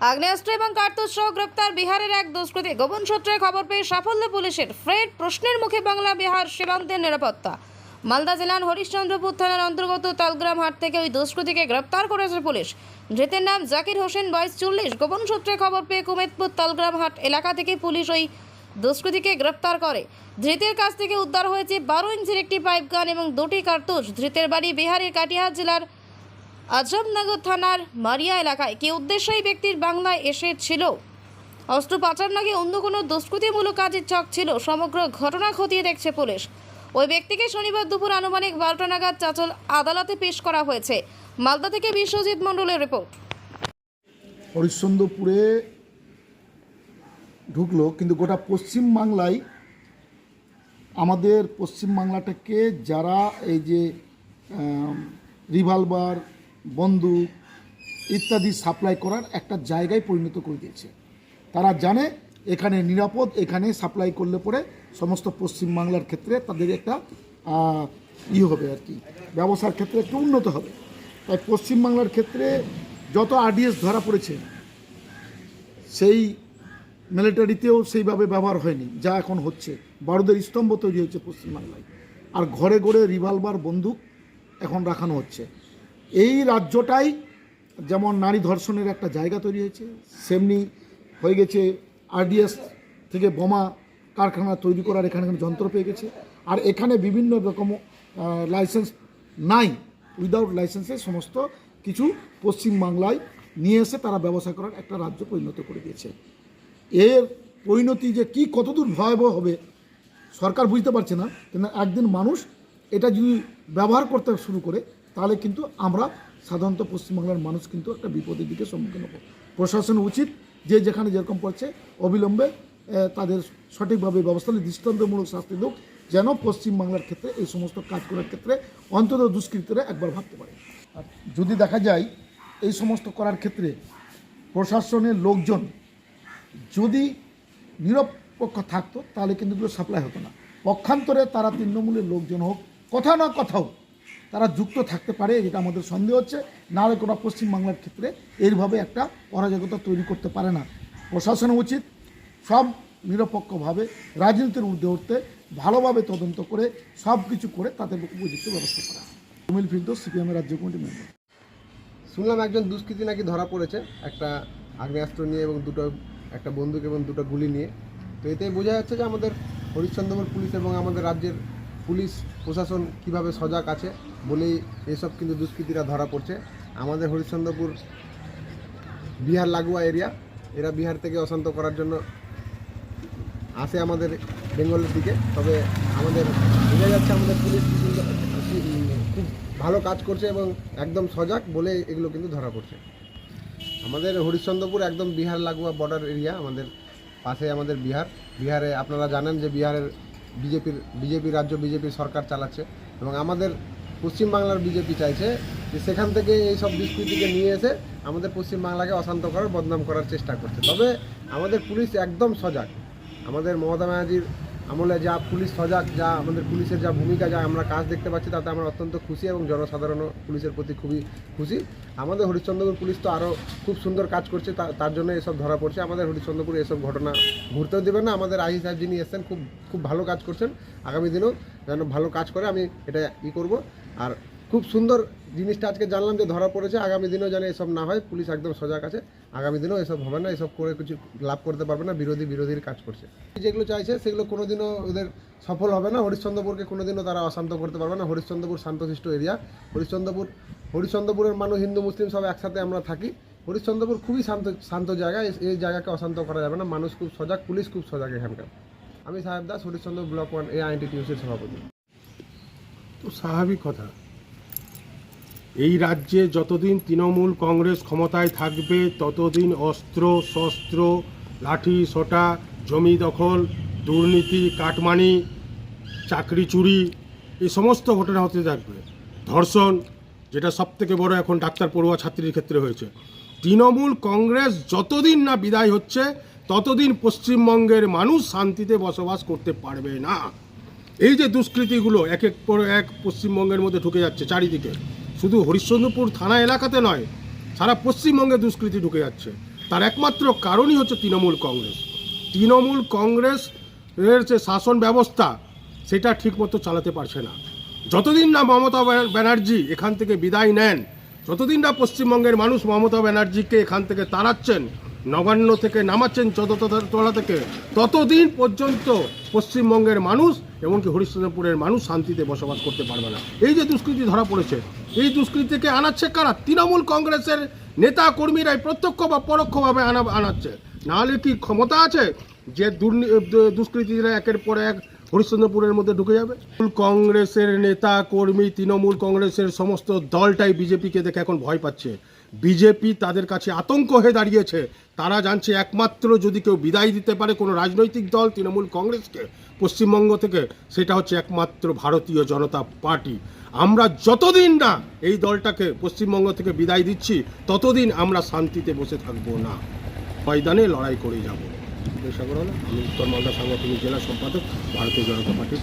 আগ্নেয়াস্ত্র এবং কার্তুজ সহ গ্রেপ্তার বিহারের এক দুষ্কৃতী। গোপন সূত্রে খবর পেয়ে সাফল্য পুলিশের ফ্রেড প্রশ্নের মুখে বাংলা বিহার সীমান্তের নিরাপত্তা। মালদা জেলার হরিশ্চন্দ্রপুর থানার অন্তর্গত তালগ্রাম হাট থেকে ওই দুষ্কৃতীকে গ্রেপ্তার করেছে পুলিশ। ধৃতের নাম জাকির হোসেন, বয়স চল্লিশ। গোপন সূত্রে খবর পেয়ে কুমেদপুর তালগ্রাম হাট এলাকা থেকে পুলিশ ওই দুষ্কৃতীকে গ্রেপ্তার করে। ধৃতের কাছ থেকে উদ্ধার হয়েছে বারো ইঞ্চির একটি পাইপ গান এবং দুটি কার্তুজ। ধৃতের বাড়ি বিহারের কাটিহার জেলার আজমনগর থানার মারিয়া এলাকায় কি উদ্দেশ্যে এই ব্যক্তির বাংলায় এসেছিল। অস্ত্র পাচার নাকি অন্য কোনো দুষ্কৃতিমূলক কাজের ছক ছিল। সমগ্র ঘটনা খতিয়ে দেখছে পুলিশ। ওই ব্যক্তিকে শনিবার দুপুর আনুমানিক বারোটা নাগাদ চাচল আদালতে পেশ করা হয়েছে। মালদা থেকে বিশ্বজিৎ মণ্ডলের রিপোর্ট। হরিশ্চন্দ্রপুরে ঢুকলো, কিন্তু গোটা পশ্চিম বাংলায় আমাদের পশ্চিম বাংলাটাকে যারা এই যে রিভলভার বন্দুক ইত্যাদি সাপ্লাই করার একটা জায়গায় পরিণত করে দিয়েছে। তারা জানে এখানে নিরাপদ, এখানে সাপ্লাই করলে পরে সমস্ত পশ্চিম বাংলার ক্ষেত্রে তাদের একটা ই হবে আর কি, ব্যবসার ক্ষেত্রে একটু উন্নত হবে। তাই পশ্চিম বাংলার ক্ষেত্রে যত আরডিএস ধরা পড়েছে, সেই মিলিটারিতেও সেইভাবে ব্যবহার হয়নি, যা এখন হচ্ছে। বারুদের স্তম্ভ তৈরি হয়েছে পশ্চিমবাংলায় আর ঘরে ঘরে রিভলভার, বন্দুক এখন রাখানো হচ্ছে। এই রাজ্যটাই যেমন নারী ধর্ষণের একটা জায়গা তৈরি হয়েছে, সেমনি হয়ে গেছে আরডিএস থেকে বোমা কারখানা তৈরি করার এখানে যন্ত্র পেয়ে গেছে। আর এখানে বিভিন্ন রকম লাইসেন্স নাই উইদাউট লাইসেন্সে সমস্ত কিছু পশ্চিম বাংলায় নিয়ে এসে তারা ব্যবসা করার একটা রাজ্য পরিণত করে দিয়েছে। এর পরিণতি যে কি কতদূর ভয়াবহ হবে, সরকার বুঝতে পারছে না। কিন্তু একদিন মানুষ এটা যদি ব্যবহার করতে শুরু করে তাহলে কিন্তু আমরা সাধারণত পশ্চিমবাংলার মানুষ কিন্তু একটা বিপদের দিকে সম্মুখীন হব। প্রশাসন উচিত যে যেখানে যেরকম পড়ছে, অবিলম্বে তাদের সঠিকভাবে ব্যবস্থা নিয়ে, দৃষ্টান্তমূলক শাস্তি দেব যেন পশ্চিমবাংলার ক্ষেত্রে এই সমস্ত কাজ করার ক্ষেত্রে অন্তত দুষ্কৃতীরা একবার ভাবতে পারে। যদি দেখা যায়, এই সমস্ত করার ক্ষেত্রে প্রশাসনের লোকজন যদি নিরপেক্ষ থাকতো, তাহলে কিন্তু এগুলো সাপ্লাই হতো না। পক্ষান্তরে তারা তৃণমূলের লোকজন হোক কোথাও না কোথাও তারা যুক্ত থাকতে পারে, এটা আমাদের সন্দেহ হচ্ছে। নাহলে কোনো পশ্চিমবাংলার ক্ষেত্রে এইভাবে একটা অরাজকতা তৈরি করতে পারে না। প্রশাসন উচিত সব নিরপেক্ষভাবে রাজনীতির ঊর্ধ্বে উঠতে, ভালোভাবে তদন্ত করে, সব কিছু করে তাদের উপযুক্ত ব্যবস্থা করা। সুমিল ফিল্ড সিপিএমের রাজ্য কমিটি মেম্বার। শুনলাম একজন দুষ্কৃতী নাকি ধরা পড়েছে, একটা আগ্নেয়াস্ত্র নিয়ে এবং দুটো, একটা বন্দুক এবং দুটো গুলি নিয়ে। তো এতেই বোঝা যাচ্ছে যে আমাদের হরিশ্চন্দ্রপুর পুলিশ এবং আমাদের রাজ্যের পুলিশ, প্রশাসন কীভাবে সজাগ আছে বলেই এসব কিন্তু দুষ্কৃতীরা ধরা পড়ছে। আমাদের হরিশ্চন্দ্রপুর, বিহার লাগোয়া এরিয়া, এরা বিহার থেকে অশান্ত করার জন্য আসে আমাদের বেঙ্গলের দিকে। তবে আমাদের, বোঝা যাচ্ছে আমাদের পুলিশ খুব ভালো কাজ করছে এবং একদম সজাগ বলে এগুলো কিন্তু ধরা পড়ছে। আমাদের হরিশ্চন্দ্রপুর একদম বিহার লাগোয়া বর্ডার এরিয়া আমাদের পাশে আমাদের বিহার। বিহারে আপনারা জানেন যে বিহারের বিজেপির, বিজেপি রাজ্য বিজেপি সরকার চালাচ্ছে এবং আমাদের পশ্চিমবাংলার বিজেপি চাইছে যে সেখান থেকে এই সব দুষ্কৃতিকে নিয়ে এসে আমাদের পশ্চিমবাংলাকে অশান্ত করার, বদনাম করার চেষ্টা করছে। তবে আমাদের পুলিশ একদম সজাগ। আমাদের মমতা ব্যানার্জির আমলে যা পুলিশ সজাগ, যা আমাদের পুলিশের যা ভূমিকা, যা আমরা কাজ দেখতে পাচ্ছি, তাতে আমরা অত্যন্ত খুশি এবং জনসাধারণ পুলিশের প্রতি খুবই খুশি। আমাদের হরিশ্চন্দ্রপুর পুলিশ তো আরও খুব সুন্দর কাজ করছে তার জন্য এসব ধরা পড়ছে। আমাদের হরিশ্চন্দ্রপুরে এসব ঘটনা ঘুরতেও দেবেন না। আমাদের আহি সাহেব যিনি এসছেন, খুব খুব ভালো কাজ করছেন। আগামী দিনেও যেন ভালো কাজ করে, আমি এটা ই করব। আর খুব সুন্দর জিনিসটা আজকে জানলাম যে ধরা পড়েছে, আগামী দিনেও যেন এসব না হয়, পুলিশ একদম সজাগ আছে। আগামী দিনেও এসব হবে না, এসব করে কিছু লাভ করতে পারবে না, বিরোধী বিরোধীর কাজ করছে। যেগুলো চাইছে, সেগুলো কোনোদিনও ওদের সফল হবে না। হরিশ্চন্দ্রপুরকে কোনোদিনও তারা অশান্ত করতে পারবে না। হরিশ্চন্দ্রপুর শান্তশিষ্ট এরিয়া। হরিশ্চন্দ্রপুর, হরিশ্চন্দ্রপুরের মানুষ, হিন্দু, মুসলিম সব একসাথে আমরা থাকি। হরিশ্চন্দ্রপুর খুবই শান্ত শান্ত জায়গা। এই- জায়গাকে অশান্ত করা যাবে না। মানুষ খুব সজাগ, পুলিশ খুব সজাগ এখানকার। আমি সাহেব দাস হরিশ্চন্দ্র ব্লক ওয়ান এ আইনটি টিউসির সভাপতি। তো স্বাভাবিক কথা এই রাজ্যে যতদিন তৃণমূল কংগ্রেস ক্ষমতায় থাকবে, ততদিন অস্ত্র শস্ত্র লাঠি, সোটা, জমি দখল, দুর্নীতি, কাটমানি, চাকরি চুরি, এই সমস্ত ঘটনা হতে থাকবে। ধর্ষণ, যেটা সব থেকে বড় এখন ডাক্তার পড়ুয়া ছাত্রীর ক্ষেত্রে হয়েছে। তৃণমূল কংগ্রেস যতদিন না বিদায় হচ্ছে, ততদিন পশ্চিমবঙ্গের মানুষ শান্তিতে বসবাস করতে পারবে না। এই যে দুষ্কৃতিগুলো, এক এক পর এক পশ্চিমবঙ্গের মধ্যে ঢুকে যাচ্ছে চারিদিকে। শুধু হরিশ্চন্দ্রপুর থানা এলাকাতে নয়, সারা পশ্চিমবঙ্গে দুষ্কৃতি ঢুকে যাচ্ছে। তার একমাত্র কারণই হচ্ছে তৃণমূল কংগ্রেস। তৃণমূল কংগ্রেস এর যে শাসন ব্যবস্থা, সেটা ঠিকমতো চালাতে পারছে না। যতদিন না মমতা ব্যানার্জি এখান থেকে বিদায় নেন, যতদিন না পশ্চিমবঙ্গের মানুষ মমতা ব্যানার্জিকে এখান থেকে তাড়াচ্ছেন, নবান্ন থেকে নামাচ্ছেন চোদ্দতলা থেকে, ততদিন পর্যন্ত পশ্চিমবঙ্গের মানুষ এমনকি হরিশ্চন্দ্রপুরের মানুষ শান্তিতে বসবাস করতে পারবে না। এই যে দুষ্কৃতি ধরা পড়েছে, এই দুষ্কৃতিকে আনাচ্ছে কারা? তৃণমূল কংগ্রেসের নেতা কর্মীরাই প্রত্যক্ষ বা পরোক্ষভাবে আনা, আনাচ্ছে। নাহলে কি ক্ষমতা আছে যে দুষ্কৃতীরা একের পর এক হরিশ্চন্দ্রপুরের মধ্যে ঢুকে যাবে? কংগ্রেসের নেতা কর্মী, তৃণমূল কংগ্রেসের সমস্ত দলটাই বিজেপিকে দেখে এখন ভয় পাচ্ছে। বিজেপি তাদের কাছে আতঙ্ক হয়ে দাঁড়িয়েছে। তারা জানছে একমাত্র যদি কেউ বিদায় দিতে পারে কোনো রাজনৈতিক দল তৃণমূল কংগ্রেসকে, পশ্চিমবঙ্গ থেকে, সেটা হচ্ছে একমাত্র ভারতীয় জনতা পার্টি। আমরা যতদিন না এই দলটাকে পশ্চিমবঙ্গ থেকে বিদায় দিচ্ছি, ততদিন আমরা শান্তিতে বসে থাকব না। ময়দানে লড়াই করে যাব। আমি উত্তর মালদা সাংগঠনিক জেলা সম্পাদক, ভারতীয় জনতা পার্টির